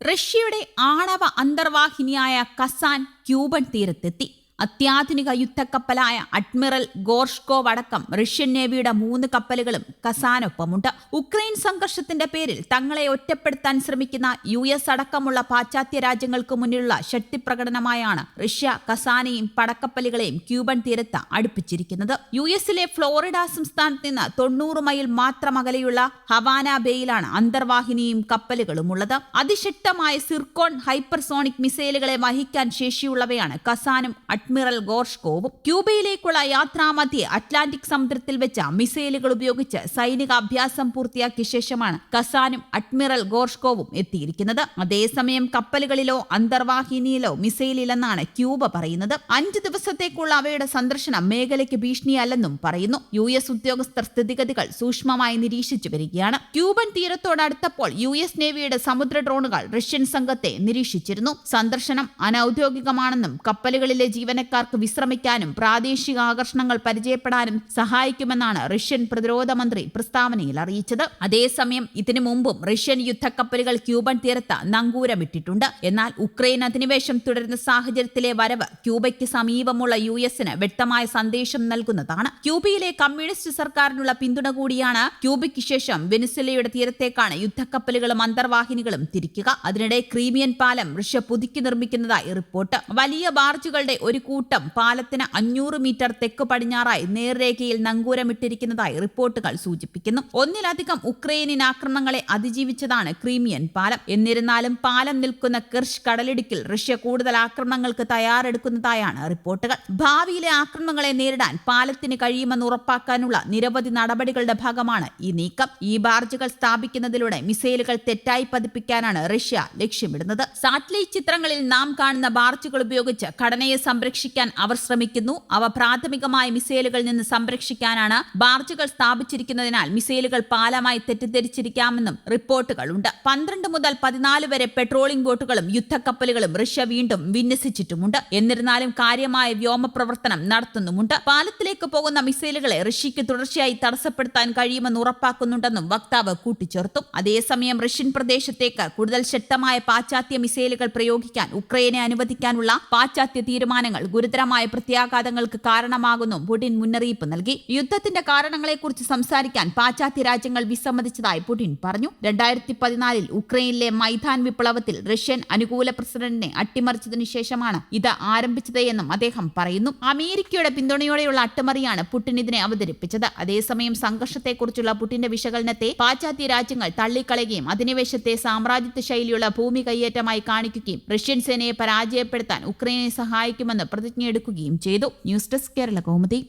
റഷ്യയുടെ ആണവ അന്തർവാഹിനിയായ Kazan Cuban തീരത്തെത്തി. അത്യാധുനിക യുദ്ധക്കപ്പലായ അഡ്മിറൽ ഗോർഷ്കോവ് അടക്കം റഷ്യൻ നേവിയുടെ മൂന്ന് കപ്പലുകളും കസാനൊപ്പമുണ്ട് ഉക്രൈൻ സംഘർഷത്തിന്റെ പേരിൽ തങ്ങളെ ഒറ്റപ്പെടുത്താൻ ശ്രമിക്കുന്ന യു എസ് അടക്കമുള്ള പാശ്ചാത്യ രാജ്യങ്ങൾക്ക് മുന്നിലുള്ള ശക്തിപ്രകടനമായാണ് റഷ്യ കസാനയും പടക്കപ്പലുകളെയും ക്യൂബൻ തീരത്ത് അടുപ്പിച്ചിരിക്കുന്നത്. യു എസിലെ ഫ്ലോറിഡ സംസ്ഥാനത്ത് നിന്ന് തൊണ്ണൂറ് മൈൽ മാത്രം അകലെയുള്ള ഹവാന ബേയിലാണ് അന്തർവാഹിനിയും കപ്പലുകളും ഉള്ളത് അതിശക്തമായ സിർക്കോൺ ഹൈപ്പർസോണിക് മിസൈലുകളെ വഹിക്കാൻ ശേഷിയുള്ളവയാണ് കസാനും അഡ്മിറൽ ഗോർഷ്കോവും ക്യൂബയിലേക്കുള്ള യാത്രാമധ്യേ അറ്റ്ലാന്റിക് സമുദ്രത്തിൽ വെച്ച മിസൈലുകൾ ഉപയോഗിച്ച് സൈനിക അഭ്യാസം പൂർത്തിയാക്കിയ ശേഷമാണ് കസാനും അഡ്മിറൽ ഗോർഷ്കോവും എത്തിയിരിക്കുന്നത്. അതേസമയം കപ്പലുകളിലോ അന്തർവാഹിനിയിലോ മിസൈലില്ലെന്നാണ് ക്യൂബ പറയുന്നത്. അഞ്ച് ദിവസത്തേക്കുള്ള അവയുടെ സന്ദർശനം മേഖലയ്ക്ക് ഭീഷണിയല്ലെന്നും പറയുന്നു. യു എസ് ഉദ്യോഗസ്ഥർ സ്ഥിതിഗതികൾ സൂക്ഷ്മമായി നിരീക്ഷിച്ചു വരികയാണ്. ക്യൂബൻ തീരത്തോടടുത്തപ്പോൾ യു എസ് നേവിയുടെ സമുദ്ര ഡ്രോണുകൾ റഷ്യൻ സംഘത്തെ നിരീക്ഷിച്ചിരുന്നു. സന്ദർശനം അനൌദ്യോഗികമാണെന്നും കപ്പലുകളിലെ ജീവനക്കാർക്ക് വിശ്രമിക്കാനും പ്രാദേശിക ആകർഷണങ്ങൾ പരിചയപ്പെടാനും സഹായിക്കുമെന്നാണ് റഷ്യൻ പ്രതിരോധ മന്ത്രി പ്രസ്താവനയിൽ അറിയിച്ചത്. അതേസമയം ഇതിനു മുമ്പും റഷ്യൻ യുദ്ധക്കപ്പലുകൾ ക്യൂബൻ തീരത്ത് നങ്കൂരമിട്ടിട്ടുണ്ട്. എന്നാൽ ഉക്രൈൻ അധിനിവേശം തുടരുന്ന സാഹചര്യത്തിലെ വരവ് ക്യൂബയ്ക്ക് സമീപമുള്ള യു എസിന് വ്യക്തമായ സന്ദേശം നൽകുന്നതാണ്. ക്യൂബയിലെ കമ്മ്യൂണിസ്റ്റ് സർക്കാരിനുള്ള പിന്തുണ കൂടിയാണ് ക്യൂബയ്ക്ക് ശേഷം വെനിസുലയുടെ തീരത്തേക്കാണ് യുദ്ധക്കപ്പലുകളും അന്തർവാഹിനികളും തിരിക്കുക. അതിനിടെ ക്രീമിയൻ പാലം റഷ്യ പുതുക്കി നിർമ്മിക്കുന്നതായി റിപ്പോർട്ട്. വലിയ ബാർജുകളുടെ ഒരു കൂട്ടം പാലത്തിന് അഞ്ഞൂറ് മീറ്റർ തെക്ക് പടിഞ്ഞാറായി നേർരേഖയിൽ നങ്കൂരമിട്ടിരിക്കുന്നതായി റിപ്പോർട്ടുകൾ സൂചിപ്പിക്കുന്നു. ഒന്നിലധികം ഉക്രൈനിയൻ ആക്രമണങ്ങളെ അതിജീവിച്ചതാണ് ക്രീമിയൻ പാലം. എന്നിരുന്നാലും പാലം നിൽക്കുന്ന കിർഷ് കടലിടുക്കിൽ റഷ്യ കൂടുതൽ ആക്രമണങ്ങൾക്ക് തയ്യാറെടുക്കുന്നതായാണ് റിപ്പോർട്ടുകൾ. ഭാവിയിലെ ആക്രമണങ്ങളെ നേരിടാൻ പാലത്തിന് കഴിയുമെന്ന് ഉറപ്പാക്കാനുള്ള നിരവധി നടപടികളുടെ ഭാഗമാണ് ഈ നീക്കം. ഈ ബാർജുകൾ സ്ഥാപിക്കുന്നതിലൂടെ മിസൈലുകൾ തെറ്റായി പതിപ്പിക്കാനാണ് റഷ്യ ലക്ഷ്യമിടുന്നത്. സാറ്റലൈറ്റ് ചിത്രങ്ങളിൽ നാം കാണുന്ന ബാർജുകൾ ഉപയോഗിച്ച് ഘടനയെ സംരക്ഷിക്കാൻ അവർ ശ്രമിക്കുന്നു. അവ പ്രാഥമികമായ മിസൈലുകളിൽ നിന്ന് സംരക്ഷിക്കാനാണ് ബാർജുകൾ സ്ഥാപിച്ചിരിക്കുന്നതിനാൽ മിസൈലുകൾ പാലമായി തെറ്റിദ്ധരിച്ചിരിക്കാമെന്നും റിപ്പോർട്ടുകളുണ്ട്. പന്ത്രണ്ട് മുതൽ പതിനാല് വരെ പെട്രോളിംഗ് ബോട്ടുകളും യുദ്ധക്കപ്പലുകളും റഷ്യ വീണ്ടും വിന്യസിച്ചിട്ടുമുണ്ട്. എന്നിരുന്നാലും കാര്യമായ വ്യോമപ്രവർത്തനം നടത്തുന്നുമുണ്ട്. പാലത്തിലേക്ക് പോകുന്ന മിസൈലുകളെ റഷ്യയ്ക്ക് തുടർച്ചയായി തടസ്സപ്പെടുത്താൻ കഴിയുമെന്ന് ഉറപ്പാക്കുന്നുണ്ടെന്നും വക്താവ് കൂട്ടിച്ചേർത്തു. അതേസമയം റഷ്യൻ പ്രദേശത്തേക്ക് കൂടുതൽ ശക്തമായ പാശ്ചാത്യ മിസൈലുകൾ പ്രയോഗിക്കാൻ ഉക്രൈനെ അനുവദിക്കാനുള്ള പാശ്ചാത്യ തീരുമാനങ്ങൾ ഗുരുതരമായ പ്രത്യാഘാതങ്ങൾക്ക് കാരണമാകുന്നു. പുടിൻ മുന്നറിയിപ്പ് നൽകി. യുദ്ധത്തിന്റെ കാരണങ്ങളെക്കുറിച്ച് സംസാരിക്കാൻ പാശ്ചാത്യ രാജ്യങ്ങൾ വിസമ്മതിച്ചതായി പുടിൻ പറഞ്ഞു. രണ്ടായിരത്തി പതിനാലിൽ ഉക്രൈനിലെ മൈതാൻ വിപ്ലവത്തിൽ റഷ്യൻ അനുകൂല പ്രസിഡന്റിനെ അട്ടിമറിച്ചതിനു ശേഷമാണ് ഇത് ആരംഭിച്ചത് എന്നും അദ്ദേഹം പറയുന്നു. അമേരിക്കയുടെ പിന്തുണയോടെയുള്ള അട്ടിമറിയാണ് പുടിൻ ഇതിനെ അവതരിപ്പിച്ചത്. അതേസമയം സംഘർഷത്തെക്കുറിച്ചുള്ള പുടിന്റെ വിശകലനത്തെ പാശ്ചാത്യ രാജ്യങ്ങൾ തള്ളിക്കളയുകയും അധിനിവേശത്തെ സാമ്രാജ്യത്വ ശൈലിയുള്ള ഭൂമി കൈയേറ്റമായി കാണിക്കുകയും റഷ്യൻ സേനയെ പരാജയപ്പെടുത്താൻ ഉക്രൈനെ സഹായിക്കുമെന്ന് പ്രതിജ്ഞയെടുക്കുകയും ചെയ്തു. News desk Kerala Kaumudi.